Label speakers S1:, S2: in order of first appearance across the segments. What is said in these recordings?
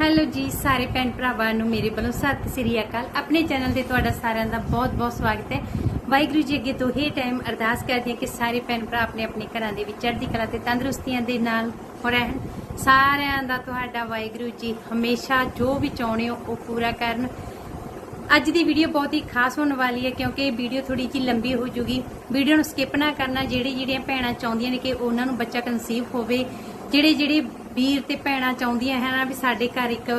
S1: Hello ਜੀ, ਸਾਰੇ ਭੈਣ ਭਰਾਵਾਂ ਨੂੰ ਮੇਰੇ ਵੱਲੋਂ ਸਤਿ ਸ੍ਰੀ ਅਕਾਲ। ਆਪਣੇ ਚੈਨਲ ਤੇ ਤੁਹਾਡਾ ਸਾਰਿਆਂ ਦਾ ਬਹੁਤ-ਬਹੁਤ ਸਵਾਗਤ ਹੈ। ਵਾਹਿਗੁਰੂ ਜੀ ਅੱਗੇ ਤੋਂ ਹੀ ਟਾਈਮ ਅਰਦਾਸ ਕਰਦੀ ਹਾਂ ਕਿ ਸਾਰੇ ਭੈਣ ਭਰਾ ਆਪਣੇ ਆਪਣੇ ਘਰਾਂ ਦੇ ਵਿੱਚ ਚੜ੍ਹਦੀ ਕਲਾ ਤੇ ਤੰਦਰੁਸਤੀਆਂ ਦੇ ਨਾਲ ਰਹਿਣ। ਸਾਰਿਆਂ ਦਾ ਤੁਹਾਡਾ ਵਾਹਿਗੁਰੂ ਜੀ ਹਮੇਸ਼ਾ ਜੋ ਵੀ ਚਾਹੁੰਦੇ ਹੋ, ਉਹ ਪੂਰਾ ਕਰਨ। ਅੱਜ ਦੀ ਵੀਡੀਓ ਬਹੁਤ ਹੀ ਖਾਸ ਹੋਣ ਵਾਲੀ ਹੈ ਕਿਉਂਕਿ ਇਹ ਵੀਡੀਓ ਥੋੜੀ ਜਿਹੀ ਲੰਬੀ ਹੋ ਜੂਗੀ। ਵੀਡੀਓ ਨੂੰ ਸਕਿਪ ਨਾ ਕਰਨਾ, ਜਿਹੜੀ ਜਿਹੜੀਆਂ ਭੈਣਾਂ ਚਾਹੁੰਦੀਆਂ ਨੇ ਕਿ ਉਹਨਾਂ ਨੂੰ ਬੱਚਾ ਕਨਸੀਵ ਹੋਵੇ, ਜਿਹੜੇ ਜਿਹੜੇ ਵੀਰ ਤੇ ਭੈਣਾਂ ਚਾਹੁੰਦੀਆਂ ਹਨ ਵੀ ਸਾਡੇ ਘਰ ਇੱਕ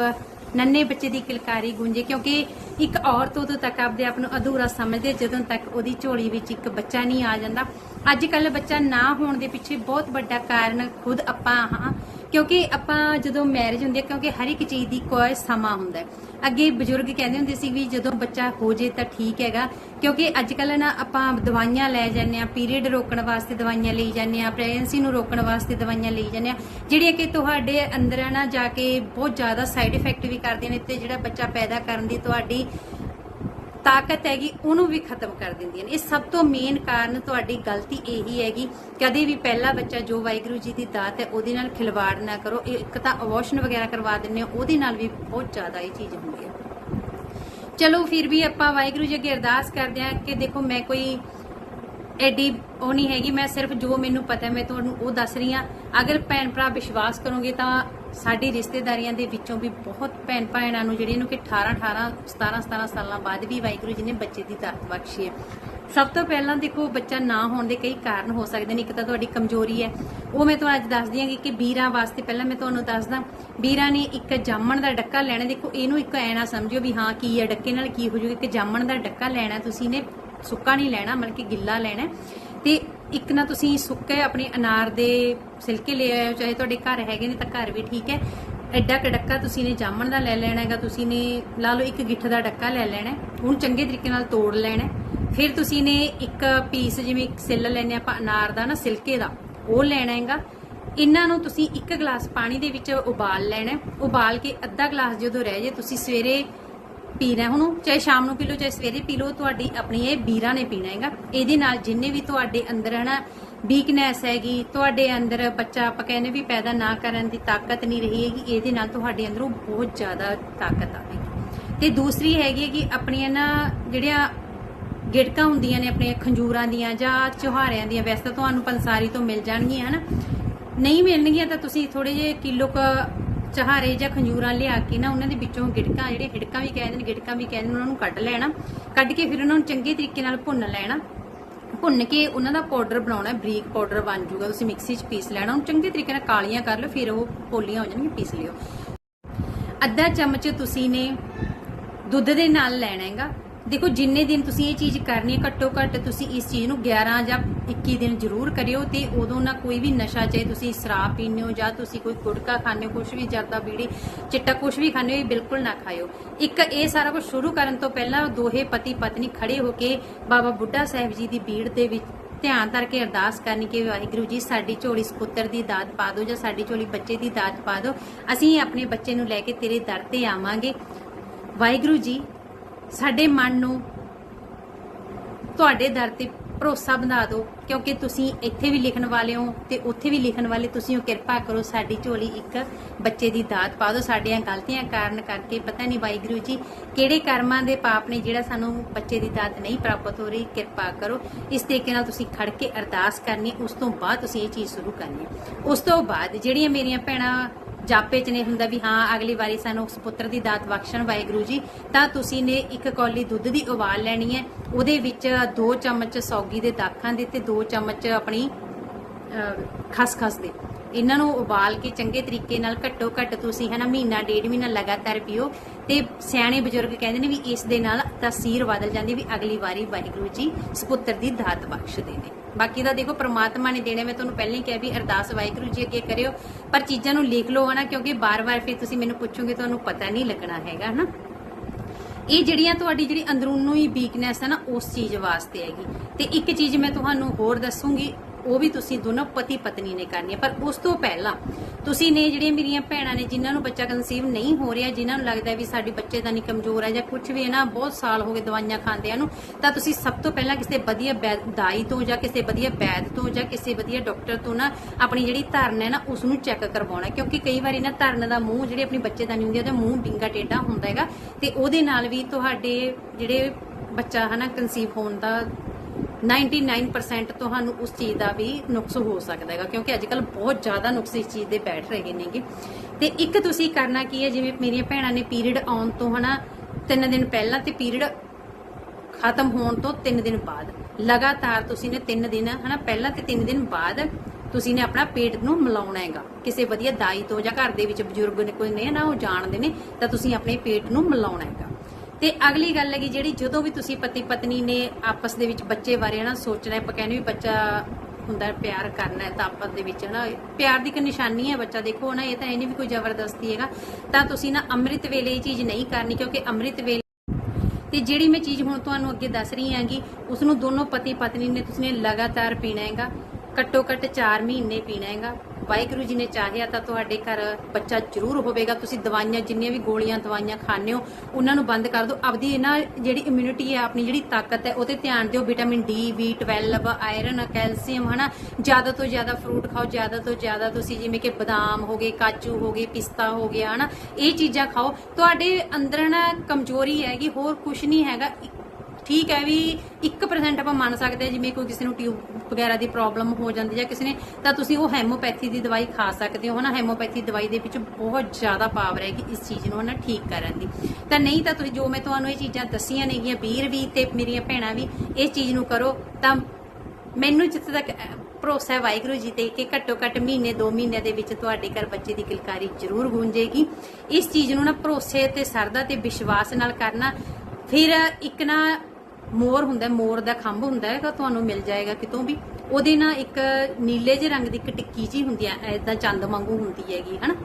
S1: ਨੰਨੇ ਬੱਚੇ ਦੀ ਕਿਲਕਾਰੀ ਗੂੰਜੇ, ਕਿਉਂਕਿ ਇੱਕ ਔਰਤ ਉਦੋਂ ਤੱਕ ਆਪਦੇ ਆਪ ਨੂੰ ਅਧੂਰਾ ਸਮਝਦੇ ਜਦੋਂ ਤੱਕ ਉਹਦੀ ਝੋਲੀ ਵਿੱਚ ਇੱਕ ਬੱਚਾ ਨਹੀਂ ਆ ਜਾਂਦਾ। ਅੱਜ ਕੱਲ ਬੱਚਾ ਨਾ ਹੋਣ ਦੇ ਪਿੱਛੇ ਬਹੁਤ ਵੱਡਾ ਕਾਰਨ ਖੁਦ ਆਪਾਂ ਹਾਂ ਕਿਉਂਕਿ ਆਪਾਂ ਜਦੋਂ ਮੈਰਿਜ ਹੁੰਦੀ ਹੈ, ਕਿਉਂਕਿ ਹਰ ਇੱਕ ਚੀਜ਼ ਦੀ ਕੋਈ ਸਮਾਂ ਹੁੰਦਾ ਹੈ। ਅੱਗੇ ਬਜ਼ੁਰਗ ਕਹਿੰਦੇ ਹੁੰਦੇ ਸੀ ਵੀ ਜਦੋਂ ਬੱਚਾ ਹੋ ਜੇ ਤਾਂ ਠੀਕ ਹੈਗਾ। ਕਿਉਂਕਿ ਅੱਜ ਕੱਲ ਨਾ ਆਪਾਂ ਦਵਾਈਆਂ ਲੈ ਜਾਂਦੇ ਆ ਪੀਰੀਅਡ ਰੋਕਣ ਵਾਸਤੇ ਦਵਾਈਆਂ ਲਈ ਜਾਂਦੇ ਆ ਪ੍ਰੈਗਨੈਂਸੀ ਨੂੰ ਰੋਕਣ ਵਾਸਤੇ ਦਵਾਈਆਂ ਲਈ ਜਾਂਦੇ ਆ ਜਿਹੜੀਆਂ ਕਿ ਤੁਹਾਡੇ ਅੰਦਰ ਨਾ ਜਾ ਕੇ ਬਹੁਤ ਜ਼ਿਆਦਾ ਸਾਈਡ ਇਫੈਕਟ ਵੀ ਕਰਦੀਆਂ ਨੇ ਤੇ ਜਿਹੜਾ ਬੱਚਾ ਪੈਦਾ ਕਰਨ ਦੀ ਤੁਹਾਡੀ ਤਾਕਤ ਹੈਗੀ, ਉਹਨੂੰ ਵੀ ਖਤਮ ਕਰ ਦਿੰਦੀਆਂ ਨੇ ਇਹ ਸਭ ਤੋਂ ਮੇਨ ਕਾਰਨ ਤੁਹਾਡੀ ਗਲਤੀ ਇਹੀ ਹੈਗੀ, ਕਦੇ ਵੀ ਪਹਿਲਾ ਬੱਚਾ ਜੋ ਵਾਹਿਗੁਰੂ ਜੀ ਦੀ ਦਾਤ ਹੈ, ਉਹਦੇ ਨਾਲ ਖਿਲਵਾੜ ਨਾ ਕਰੋ। ਇੱਕ ਤਾਂ ਅਬੋਰਸ਼ਨ ਵਗੈਰਾ ਕਰਵਾ ਦਿੰਦੇ ਹੋ, ਉਹਦੇ ਨਾਲ ਵੀ ਬਹੁਤ ਜ਼ਿਆਦਾ ਇਹ ਚੀਜ਼ ਹੁੰਦੀ ਹੈ। ਚਲੋ ਫਿਰ ਵੀ ਆਪਾਂ ਵਾਹਿਗੁਰੂ ਜੀ ਅੱਗੇ ਅਰਦਾਸ ਕਰਦੇ ਹਾਂ ਕਿ ਦੇਖੋ, ਮੈਂ ਕੋਈ ਐਡੀ ਉਹ ਨਹੀਂ ਹੈਗੀ, ਮੈਂ ਸਿਰਫ ਜੋ ਮੈਨੂੰ ਪਤਾ ਮੈਂ ਤੁਹਾਨੂੰ ਉਹ ਦੱਸ ਰਹੀ ਹਾਂ। ਅਗਰ ਭੈਣ ਭਰਾ ਵਿਸ਼ਵਾਸ ਕਰੋਗੇ ਤਾਂ ਸਾਡੀ ਰਿਸ਼ਤੇਦਾਰੀਆਂ ਦੇ ਵਿੱਚੋਂ ਵੀ ਬਹੁਤ ਭੈਣ ਭੈਣਾਂ ਨੂੰ ਜਿਹੜੀਆਂ ਨੂੰ ਕਿ 18 18 17 17 ਸਾਲਾਂ ਬਾਅਦ ਵੀ ਵਾਹਿਗੁਰੂ ਜੀ ਨੇ ਬੱਚੇ ਦੀ ਦਾਤ ਬਖਸ਼ੀ ਹੈ। ਸਭ ਤੋਂ ਪਹਿਲਾਂ ਦੇਖੋ ਬੱਚਾ ਨਾ ਹੋਣ ਦੇ ਕਈ ਕਾਰਨ ਹੋ ਸਕਦੇ ਨੇ। ਇੱਕ ਤਾਂ ਤੁਹਾਡੀ ਕਮਜ਼ੋਰੀ ਹੈ। ਉਹ ਮੈਂ ਤੁਹਾਨੂੰ ਅੱਜ ਦੱਸਦੀ ਦਿਆਂਗੀ ਕਿ ਵੀਰਾਂ ਵਾਸਤੇ ਪਹਿਲਾਂ ਮੈਂ ਤੁਹਾਨੂੰ ਦੱਸਦਾ, ਵੀਰਾਂ ਨੇ ਇੱਕ ਜਾਮਣ ਦਾ ਡੱਕਾ ਲੈਣਾ। ਦੇਖੋ ਇਹਨੂੰ ਇੱਕ ਐ ਨਾ ਸਮਝਿਓ ਵੀ ਹਾਂ ਕੀ ਹੈ, ਡੱਕੇ ਨਾਲ ਕੀ ਹੋ ਜੂਗਾ। ਕਿ ਜਾਮਣ ਦਾ ਡੱਕਾ ਲੈਣਾ ਤੁਸੀਂ ਨੇ, ਸੁੱਕਾ ਨਹੀਂ ਲੈਣਾ, ਮਤਲਬ ਕਿ ਗਿੱਲਾ ਲੈਣਾ। ਹੈ। ਤੇ ਇੱਕ ਨਾ ਤੁਸੀਂ ਸੁੱਕੇ ਆਪਣੇ ਅਨਾਰ ਦੇ ਸਿਲਕੇ ਲੈ ਆਇਓ, ਚਾਹੇ ਤੁਹਾਡੇ ਘਰ ਹੈਗੇ ਨੇ ਤਾਂ ਘਰ ਵੀ ਠੀਕ ਹੈ। ਐਡਾ ਕੁ ਡੱਕਾ ਤੁਸੀਂ ਨੇ ਜਾਮਣ ਦਾ ਲੈ ਲੈਣਾ ਹੈਗਾ, ਤੁਸੀਂ ਨੇ ਲਾ ਲਓ ਇੱਕ ਗਿੱਠ ਦਾ ਡੱਕਾ ਲੈ ਲੈਣਾ ਹੈ। ਉਹਨੂੰ ਚੰਗੇ ਤਰੀਕੇ ਨਾਲ ਤੋੜ ਲੈਣਾ ਫਿਰ ਤੁਸੀਂ ਨੇ ਇੱਕ ਪੀਸ ਜਿਵੇਂ ਇੱਕ ਸਿੱਲ ਲੈਨੇ ਆਪਾਂ, ਅਨਾਰ ਦਾ ਨਾ, ਸਿਲਕੇ ਦਾ, ਉਹ ਲੈਣਾ ਹੈਗਾ। ਇਹਨਾਂ ਨੂੰ ਤੁਸੀਂ ਇੱਕ ਗਲਾਸ ਪਾਣੀ ਦੇ ਵਿੱਚ ਉਬਾਲ ਲੈਣਾ ਉਬਾਲ ਕੇ ਅੱਧਾ ਗਲਾਸ ਜਦੋਂ ਰਹਿ ਜੇ, ਤੁਸੀਂ ਸਵੇਰੇ ਪੀਣਾ ਹੁਣ ਚਾਹੇ ਸ਼ਾਮ ਨੂੰ ਪੀ ਲਓ, ਚਾਹੇ ਸਵੇਰੇ ਪੀ ਲਓ, ਤੁਹਾਡੀ ਆਪਣੀ ਇਹ ਵੀਰਾਂ ਨੇ ਪੀਣਾ ਹੈਗਾ। ਇਹਦੇ ਨਾਲ ਜਿੰਨੇ ਵੀ ਤੁਹਾਡੇ ਅੰਦਰ ਹੈ ਨਾ ਵੀਕਨੈਸ ਹੈਗੀ, ਤੁਹਾਡੇ ਅੰਦਰ ਬੱਚਾ ਆਪਾਂ ਕਹਿੰਦੇ ਵੀ ਪੈਦਾ ਨਾ ਕਰਨ ਦੀ ਤਾਕਤ ਨਹੀਂ ਰਹੀ ਹੈਗੀ, ਇਹਦੇ ਨਾਲ ਤੁਹਾਡੇ ਅੰਦਰੋਂ ਬਹੁਤ ਜ਼ਿਆਦਾ ਤਾਕਤ ਆਵੇਗੀ। ਤੇ ਦੂਸਰੀ ਹੈਗੀ ਹੈ ਕਿ ਆਪਣੀਆਂ ਨਾ ਜਿਹੜੀਆਂ ਗਿੜਕਾਂ ਹੁੰਦੀਆਂ ਨੇ, ਆਪਣੀਆਂ ਖੰਜੂਰਾਂ ਦੀਆਂ ਜਾਂ ਚੁਹਾਰਿਆਂ ਦੀਆਂ, ਵੈਸੇ ਤਾਂ ਤੁਹਾਨੂੰ ਪੰਸਾਰੀ ਤੋਂ ਮਿਲ ਜਾਣਗੀਆਂ, ਹਨਾ। ਨਹੀਂ ਮਿਲਣਗੀਆਂ ਤਾਂ ਤੁਸੀਂ ਥੋੜੇ ਜਿਹੇ ਕਿਲੋ ਕ ਚਹਾਰੇ ਜਾਂ ਖੰਜੂਰਾਂ ਲਿਆ ਕੇ ਨਾ ਉਹਨਾਂ ਦੇ ਵਿੱਚੋਂ ਗਿੜਕਾਂ ਜਿਹੜੇ ਹਿੜਕਾਂ ਵੀ ਕਹਿੰਦੇ ਨੇ ਗਿੜਕਾਂ ਵੀ ਕਹਿੰਦੇ ਨੇ, ਉਹਨਾਂ ਨੂੰ ਕੱਢ ਲੈਣਾ। ਕੱਢ ਕੇ ਫਿਰ ਉਹਨਾਂ ਨੂੰ ਚੰਗੇ ਤਰੀਕੇ ਨਾਲ ਭੁੰਨ ਲੈਣਾ। ਭੁੰਨ ਕੇ ਉਹਨਾਂ ਦਾ ਪਾਊਡਰ ਬਣਾਉਣਾ ਬਰੀਕ ਪਾਊਡਰ ਬਣ ਜਾਊਗਾ, ਤੁਸੀਂ ਮਿਕਸੀ 'ਚ ਪੀਸ ਲੈਣਾ। ਉਹਨੂੰ ਚੰਗੇ ਤਰੀਕੇ ਨਾਲ ਕਾਲੀਆਂ ਕਰ ਲਓ, ਫਿਰ ਉਹ ਪੋਲੀਆਂ ਹੋ ਜਾਣਗੀਆਂ, ਪੀਸ ਲਿਓ। ਅੱਧਾ ਚਮਚ ਤੁਸੀਂ ਨੇ ਦੁੱਧ ਦੇ ਨਾਲ ਲੈਣਾ ਹੈਗਾ। ਦੇਖੋ, ਜਿੰਨੇ ਦਿਨ ਤੁਸੀਂ ਇਹ ਚੀਜ਼ ਕਰਨੀ ਹੈ, ਘੱਟੋ ਘੱਟ ਤੁਸੀਂ ਇਸ ਚੀਜ਼ ਨੂੰ 11 ਜਾਂ 21 ਦਿਨ ਜ਼ਰੂਰ ਕਰਿਓ ਤੇ ਉਦੋਂ ਨਾ ਕੋਈ ਵੀ ਨਸ਼ਾ, ਚਾਹੇ ਤੁਸੀਂ ਸ਼ਰਾਬ ਪੀਂਦੇ ਹੋ ਜਾਂ ਤੁਸੀਂ ਕੋਈ ਗੁਟਕਾ ਖਾਂਦੇ ਹੋ ਕੁਝ ਵੀ ਜਰਦਾ ਬੀੜੀ, ਚਿੱਟਾ ਕੁਝ ਵੀ ਖਾਂਦੇ ਹੋ, ਇਹ ਬਿਲਕੁਲ ਨਾ ਖਾਇਓ। ਇੱਕ ਇਹ ਸਾਰਾ ਕੁਝ ਸ਼ੁਰੂ ਕਰਨ ਤੋਂ ਪਹਿਲਾਂ ਦੋਹੇ ਪਤੀ ਪਤਨੀ ਖੜੇ ਹੋ ਕੇ ਬਾਬਾ ਬੁੱਢਾ ਸਾਹਿਬ ਜੀ ਦੀ ਬੀੜ ਦੇ ਵਿੱਚ ਧਿਆਨ ਕਰਕੇ ਅਰਦਾਸ ਕਰਨੀ ਕਿ ਵਾਹਿਗੁਰੂ ਜੀ, ਸਾਡੀ ਝੋਲੀ ਸਪੁੱਤਰ ਦੀ ਦਾਤ ਪਾ ਦਿਓ ਜਾਂ ਸਾਡੀ ਝੋਲੀ ਬੱਚੇ ਦੀ ਦਾਤ ਪਾ ਦਿਓ। ਅਸੀਂ ਆਪਣੇ ਬੱਚੇ ਨੂੰ ਲੈ ਕੇ ਤੇਰੇ ਦਰ ਤੇ ਆਵਾਂਗੇ। ਵਾਹਿਗੁਰੂ ਜੀ ਸਾਡੇ ਮਨ ਨੂੰ ਤੁਹਾਡੇ ਦਰ ਤੇ ਭਰੋਸਾ ਬੰਦਾ ਦਿਓ, ਕਿਉਂਕਿ ਤੁਸੀਂ ਇੱਥੇ ਵੀ ਲਿਖਣ ਵਾਲੇ ਹੋ ਤੇ ਉੱਥੇ ਵੀ ਲਿਖਣ ਵਾਲੇ ਤੁਸੀਂ ਉਹ ਕਿਰਪਾ ਕਰੋ ਸਾਡੀ ਝੋਲੀ ਇੱਕ ਬੱਚੇ ਦੀ ਦਾਤ ਪਾ ਦਿਓ। ਸਾਡੀਆਂ ਗਲਤੀਆਂ ਕਾਰਨ ਕਰਕੇ ਪਤਾ ਨਹੀਂ ਵਾਹਿਗੁਰੂ ਜੀ ਕਿਹੜੇ ਕਰਮਾਂ ਦੇ ਪਾਪ ਨੇ ਜਿਹੜਾ ਸਾਨੂੰ ਬੱਚੇ ਦੀ ਦਾਤ ਨਹੀਂ ਪ੍ਰਾਪਤ ਹੋ ਰਹੀ। ਕਿਰਪਾ ਕਰੋ। ਇਸ ਤਰੀਕੇ ਨਾਲ ਤੁਸੀਂ ਖੜ ਕੇ ਅਰਦਾਸ ਕਰਨੀ, ਉਸ ਤੋਂ ਬਾਅਦ ਤੁਸੀਂ ਇਹ ਚੀਜ਼ ਸ਼ੁਰੂ ਕਰਨੀ। ਉਸ ਤੋਂ ਬਾਅਦ ਜਿਹੜੀਆਂ ਮੇਰੀਆਂ ਭੈਣਾਂ ਜਾਪੇ ਚ ਨੇ ਹੁੰਦਾ ਵੀ ਹਾਂ, ਅਗਲੀ ਵਾਰੀ ਸਾਨੂੰ ਉਸ ਪੁੱਤਰ ਦੀ ਦਾਤ ਬਖਸ਼ਣ ਵਾਹਿਗੁਰੂ ਜੀ, ਤਾਂ ਤੁਸੀਂ ਨੇ ਇੱਕ ਕੌਲੀ ਦੁੱਧ ਦੀ ਉਬਾਲ ਲੈਣੀ ਹੈ। ਉਹਦੇ ਵਿੱਚ 2 ਚਮਚ ਸੌਗੀ ਦੇ ਦਾਖਾਂ ਦੇ ਤੇ 2 ਚਮਚ ਆਪਣੀ ਖਸਖਸ ਦੇ। ਇਹਨਾਂ ਨੂੰ ਉਬਾਲ ਕੇ ਚੰਗੇ ਤਰੀਕੇ ਨਾਲ ਘੱਟੋ ਘੱਟ ਤੁਸੀਂ ਹੈ ਨਾ ਮਹੀਨਾ, ਡੇਢ ਮਹੀਨਾ ਲਗਾਤਾਰ ਪੀਓ। ਤੇ ਸਿਆਣੇ ਬਜ਼ੁਰਗ ਕਹਿੰਦੇ ਨੇ ਵੀ ਇਸ ਦੇ ਨਾਲ ਤਸੀਰ ਬਦਲ ਜਾਂਦੀ ਵੀ ਅਗਲੀ ਵਾਰੀ ਵਾਹਿਗੁਰੂ ਜੀ ਸੁਪੁੱਤਰ ਦੀ ਦਾਤ ਬਖਸ਼ ਨੇ ਬਾਕੀ ਦਾ ਦੇਖੋ ਪ੍ਰਮਾਤਮਾ ਨੇ ਦੇਣੇ, ਮੈਂ ਤੁਹਾਨੂੰ ਪਹਿਲਾਂ ਹੀ ਕਿਹਾ ਵੀ ਅਰਦਾਸ ਵਾਹਿਗੁਰੂ ਜੀ ਅੱਗੇ ਕਰਿਓ, ਪਰ ਚੀਜ਼ਾਂ ਨੂੰ ਲਿਖ ਲਓ ਹਨਾ, ਕਿਉਂਕਿ ਬਾਰ-ਬਾਰ ਫਿਰ ਤੁਸੀਂ ਮੈਨੂੰ ਪੁੱਛੋਗੇ ਤੁਹਾਨੂੰ ਪਤਾ ਨਹੀਂ ਲੱਗਣਾ ਹੈਗਾ ਹਨਾ। ਇਹ ਜਿਹੜੀਆਂ ਤੁਹਾਡੀ ਜਿਹੜੀ ਅੰਦਰੂਨੀ ਵੀਕਨੈਸ ਹੈ ਨਾ, ਉਸ ਚੀਜ਼ ਵਾਸਤੇ ਹੈਗੀ। ਤੇ ਇੱਕ ਚੀਜ਼ ਮੈਂ ਤੁਹਾਨੂੰ ਹੋਰ ਦੱਸੂਗੀ ਉਹ ਵੀ ਤੁਸੀਂ ਦੋਨੋਂ ਪਤੀ ਪਤਨੀ ਨੇ ਕਰਨੀ ਹੈ। ਪਰ ਉਸ ਤੋਂ ਪਹਿਲਾਂ ਤੁਸੀਂ ਨੇ ਜਿਹੜੀਆਂ ਮੇਰੀਆਂ ਭੈਣਾਂ ਨੇ, ਜਿਨ੍ਹਾਂ ਨੂੰ ਬੱਚਾ ਕਨਸੀਵ ਨਹੀਂ ਹੋ ਰਿਹਾ, ਜਿਨ੍ਹਾਂ ਨੂੰ ਲੱਗਦਾ ਵੀ ਸਾਡੀ ਬੱਚੇ ਦਾ ਨਹੀਂ ਕਮਜ਼ੋਰ ਹੈ ਜਾਂ ਕੁਝ ਵੀ ਹੈ ਨਾ, ਬਹੁਤ ਸਾਲ ਹੋ ਗਏ ਦਵਾਈਆਂ ਖਾਂਦਿਆਂ ਨੂੰ, ਤਾਂ ਤੁਸੀਂ ਸਭ ਤੋਂ ਪਹਿਲਾਂ ਕਿਸੇ ਵਧੀਆ ਦਾਈ ਤੋਂ ਜਾਂ ਕਿਸੇ ਵਧੀਆ ਵੈਦ ਤੋਂ ਜਾਂ ਕਿਸੇ ਵਧੀਆ ਡਾਕਟਰ ਤੋਂ ਨਾ ਆਪਣੀ ਜਿਹੜੀ ਧਰਨ ਹੈ ਨਾ, ਉਸ ਨੂੰ ਚੈੱਕ ਕਰਵਾਉਣਾ ਕਿਉਂਕਿ ਕਈ ਵਾਰੀ ਨਾ ਧਰਨ ਦਾ ਮੂੰਹ ਜਿਹੜੀ ਆਪਣੀ ਬੱਚੇ ਦਾ ਨਹੀਂ ਹੁੰਦੀ, ਉਹਦਾ ਮੂੰਹ ਡਿੰਗਾ ਟੇਢਾ ਹੁੰਦਾ ਹੈਗਾ ਤੇ ਉਹਦੇ ਨਾਲ ਵੀ ਤੁਹਾਡੇ ਜਿਹੜੇ ਬੱਚਾ ਹਨਾ ਕਨਸੀਵ ਹੋਣ ਦਾ 99% ਤੁਹਾਨੂੰ ਉਸ ਚੀਜ਼ ਦਾ ਵੀ ਨੁਕਸ ਹੋ ਸਕਦਾ ਹੈਗਾ, ਕਿਉਂਕਿ ਅੱਜ ਕੱਲ ਬਹੁਤ ਜ਼ਿਆਦਾ ਨੁਕਸ ਇਸ ਚੀਜ਼ ਦੇ ਬੈਠ ਰਹੇ ਨੇਗੇ। ਤੇ ਇੱਕ ਤੁਸੀਂ ਕਰਨਾ ਕੀ ਹੈ, ਜਿਵੇਂ ਮੇਰੀਆਂ ਭੈਣਾਂ ਨੇ ਪੀਰੀਅਡ ਆਉਣ ਤੋਂ ਹਨਾ, ਤਿੰਨ ਦਿਨ ਪਹਿਲਾਂ ਤੇ ਪੀਰੀਅਡ ਖਤਮ ਹੋਣ ਤੋਂ 3 ਦਿਨ ਬਾਅਦ। ਲਗਾਤਾਰ ਤੁਸੀਂ ਨੇ 3 ਦਿਨ ਹਨਾ, ਪਹਿਲਾਂ ਤੇ 3 ਦਿਨ ਬਾਅਦ ਤੁਸੀਂ ਨੇ ਆਪਣਾ ਪੇਟ ਨੂੰ ਮਿਲਾਉਣਾ ਹੈਗਾ। ਕਿਸੇ ਵਧੀਆ ਦਾਈ ਤੋਂ ਜਾਂ ਘਰ ਦੇ ਵਿੱਚ ਬਜ਼ੁਰਗ ਨੇ ਕੋਈ ਨੇ ਨਾ ਉਹ ਜਾਣਦੇ ਨੇ, ਤਾਂ ਤੁਸੀਂ ਆਪਣੇ ਪੇਟ ਨੂੰ ਮਿਲਾਉਣਾ ਹੈਗਾ। ਤੇ ਅਗਲੀ ਗੱਲ ਹੈਗੀ ਜਿਹੜੀ ਜਦੋਂ ਵੀ ਤੁਸੀਂ ਪਤੀ ਪਤਨੀ ਨੇ ਆਪਸ ਦੇ ਵਿੱਚ ਬੱਚੇ ਬਾਰੇ ਨਾ ਸੋਚਣਾ ਹੈ, ਆਪਾਂ ਕਹਿੰਦੇ ਵੀ ਬੱਚਾ ਹੁੰਦਾ ਪਿਆਰ ਕਰਨਾ ਹੈ, ਤਾਂ ਆਪਸ ਦੇ ਵਿੱਚ ਨਾ ਪਿਆਰ ਦੀ ਇੱਕ ਨਿਸ਼ਾਨੀ ਹੈ ਬੱਚਾ, ਦੇਖੋ ਨਾ ਇਹ ਤਾਂ ਇਹ ਨਹੀਂ ਵੀ ਕੋਈ ਜ਼ਬਰਦਸਤੀ ਹੈਗਾ। ਤਾਂ ਤੁਸੀਂ ਨਾ ਅੰਮ੍ਰਿਤ ਵੇਲੇ ਇਹ ਚੀਜ਼ ਨਹੀਂ ਕਰਨੀ, ਕਿਉਂਕਿ ਅੰਮ੍ਰਿਤ ਵੇਲੇ ਤੇ ਜਿਹੜੀ ਮੈਂ ਚੀਜ਼ ਹੁਣ ਤੁਹਾਨੂੰ ਅੱਗੇ ਦੱਸ ਰਹੀ ਹਾਂਗੀ ਉਸ ਨੂੰ ਦੋਨੋਂ ਪਤੀ ਪਤਨੀ ਨੇ, ਤੁਸੀਂ ਲਗਾਤਾਰ ਪੀਣਾ ਹੈਗਾ ਘੱਟੋ ਘੱਟ 4 ਮਹੀਨੇ ਪੀਣਾ ਹੈਗਾ। ਵਾਹਿਗੁਰੂ ਜੀ ਨੇ ਚਾਹਿਆ ਤਾਂ ਤੁਹਾਡੇ ਘਰ ਬੱਚਾ ਜ਼ਰੂਰ ਹੋਵੇਗਾ। ਤੁਸੀਂ ਦਵਾਈਆਂ, ਜਿੰਨੀਆਂ ਵੀ ਗੋਲੀਆਂ, ਦਵਾਈਆਂ ਖਾਂਦੇ ਹੋ, ਉਹਨਾਂ ਨੂੰ ਬੰਦ ਕਰ ਦਿਓ। ਆਪਦੀ ਇਹਨਾਂ ਜਿਹੜੀ ਇਮਿਊਨਿਟੀ ਹੈ, ਆਪਣੀ ਜਿਹੜੀ ਤਾਕਤ ਹੈ ਉਹ ਧਿਆਨ ਦਿਓ। Vitamin D B12 iron calcium ਹਨਾ? ਜ਼ਿਆਦਾ ਤੋਂ ਜ਼ਿਆਦਾ ਫਰੂਟ ਖਾਓ, ਜ਼ਿਆਦਾ ਤੋਂ ਜ਼ਿਆਦਾ ਤੁਸੀਂ ਜਿਵੇਂ ਕਿ ਬਦਾਮ ਹੋ ਗਏ, ਕਾਜੂ ਹੋ ਗਏ, ਪਿਸਤਾ ਹੋ ਗਿਆ, ਹਨਾ? ਇਹ ਚੀਜ਼ਾਂ ਖਾਓ। ਤੁਹਾਡੇ ਅੰਦਰ ਨਾ ਕਮਜ਼ੋਰੀ ਹੈਗੀ, ਹੋਰ ਕੁਝ ਨਹੀਂ ਹੈਗਾ। ਠੀਕ ਹੈ ਵੀ 1% ਆਪਾਂ ਮੰਨ ਸਕਦੇ ਹਾਂ, ਜਿਵੇਂ ਕੋਈ ਕਿਸੇ ਨੂੰ ਟਿਊਬ ਵਗੈਰਾ ਦੀ ਪ੍ਰੋਬਲਮ ਹੋ ਜਾਂਦੀ ਜਾਂ ਕਿਸੇ ਨੇ, ਤਾਂ ਤੁਸੀਂ ਉਹ ਹੈਮੋਪੈਥੀ ਦੀ ਦਵਾਈ ਖਾ ਸਕਦੇ ਹੋ। ਹਨਾ ਹੈਮੋਪੈਥੀ ਦਵਾਈ ਦੇ ਵਿੱਚ ਬਹੁਤ ਜ਼ਿਆਦਾ ਪਾਵਰ ਹੈ ਕਿ ਇਸ ਚੀਜ਼ ਨੂੰ ਹਨਾ ਠੀਕ ਕਰਨ ਦੀ। ਤਾਂ ਨਹੀਂ ਤਾਂ ਤੁਸੀਂ, ਜੋ ਮੈਂ ਤੁਹਾਨੂੰ ਇਹ ਚੀਜ਼ਾਂ ਦੱਸੀਆਂ ਨੇਗੀਆਂ, ਵੀਰ ਵੀ ਤੇ ਮੇਰੀਆਂ ਭੈਣਾਂ ਵੀ, ਇਸ ਚੀਜ਼ ਨੂੰ ਕਰੋ। ਤਾਂ ਮੈਨੂੰ ਜਿੱਥੇ ਤੱਕ ਭਰੋਸਾ ਹੈ ਵਾਹਿਗੁਰੂ ਜੀ ਤੇ ਕਿ ਘੱਟੋ ਘੱਟ ਮਹੀਨੇ 2 ਮਹੀਨੇ ਦੇ ਵਿੱਚ ਤੁਹਾਡੇ ਘਰ ਬੱਚੇ ਦੀ ਕਿਲਕਾਰੀ ਜ਼ਰੂਰ ਗੂੰਜੇਗੀ ਇਸ ਚੀਜ਼ ਨੂੰ ਨਾ ਭਰੋਸੇ ਤੇ ਸਰਦਾ ਤੇ ਵਿਸ਼ਵਾਸ ਨਾਲ ਕਰਨਾ। ਫਿਰ ਇੱਕ ਨਾ ਮੋਰ ਹੁੰਦਾ, ਮੋਰ ਦਾ ਖੰਭ ਹੁੰਦਾ ਹੈਗਾ, ਤੁਹਾਨੂੰ ਮਿਲ ਜਾਏਗਾ ਕਿਤੋਂ ਵੀ। ਉਹਦੇ ਨਾਲ ਇੱਕ ਨੀਲੇ ਜਿਹੇ ਰੰਗ ਦੀ ਇੱਕ ਟਿੱਕੀ ਜੀ ਹੁੰਦੀ ਹੈ ਐਦਾਂ ਚੰਦ ਵਾਂਗੂ ਹੁੰਦੀ ਹੈਗੀ, ਹਨਾ?